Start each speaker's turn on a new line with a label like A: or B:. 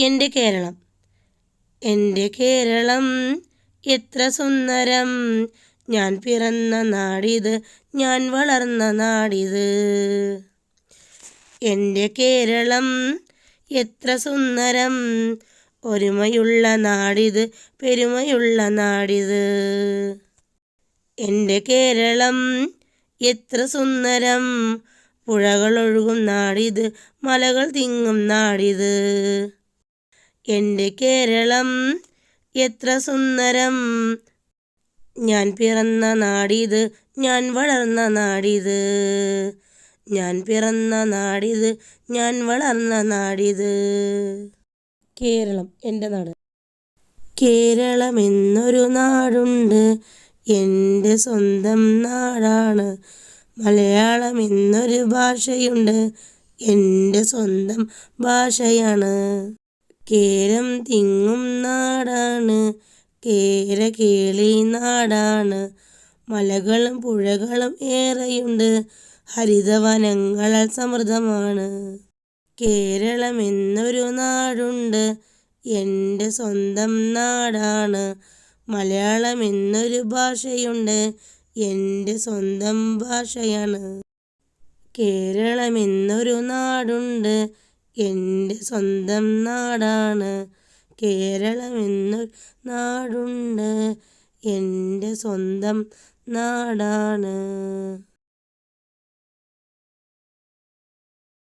A: എന്റെ കേരളം. എന്റെ കേരളം എത്ര സുന്ദരം. ഞാൻ പിറന്ന നാടിത് ഞാൻ വളർന്ന നാടിത്. എന്റെ കേരളം എത്ര സുന്ദരം. ഒരുമയുള്ള നാടിത് പെരുമയുള്ള നാടിത്. എന്റെ കേരളം എത്ര സുന്ദരം. പുഴകളൊഴുകും നാടിത് മലകൾ തിങ്ങും നാടിത്. എന്റെ കേരളം എത്ര സുന്ദരം. ഞാൻ പിറന്ന നാടിത് ഞാൻ വളർന്ന നാടിത്. ഞാൻ പിറന്ന നാടിത് ഞാൻ വളർന്ന നാടിത്. കേരളം എന്റെ നാട്. കേരളം എന്നൊരു നാടുണ്ട്. എന്റെ സ്വന്തം നാടാണ്. മലയാളം എന്നൊരു ഭാഷയുണ്ട്. എന്റെ സ്വന്തം ഭാഷയാണ്. കേരം തിങ്ങും നാടാണ്. കേര കേളി നാടാണ്. മലകളും പുഴകളും ഏറെയുണ്ട്. ഹരിതവനങ്ങളാൽ സമൃദ്ധമാണ്. കേരളം എന്നൊരു നാടുണ്ട്. എന്റെ സ്വന്തം നാടാണ്. മലയാളം എന്നൊരു ഭാഷയുണ്ട്. എന്റെ സ്വന്തം ഭാഷയാണ്. കേരളം എന്നൊരു നാടുണ്ട്. എന്റെ സ്വന്തം നാടാണ്. കേരളമെന്നു നാടുണ്ട്. എന്റെ സ്വന്തം നാടാണ്.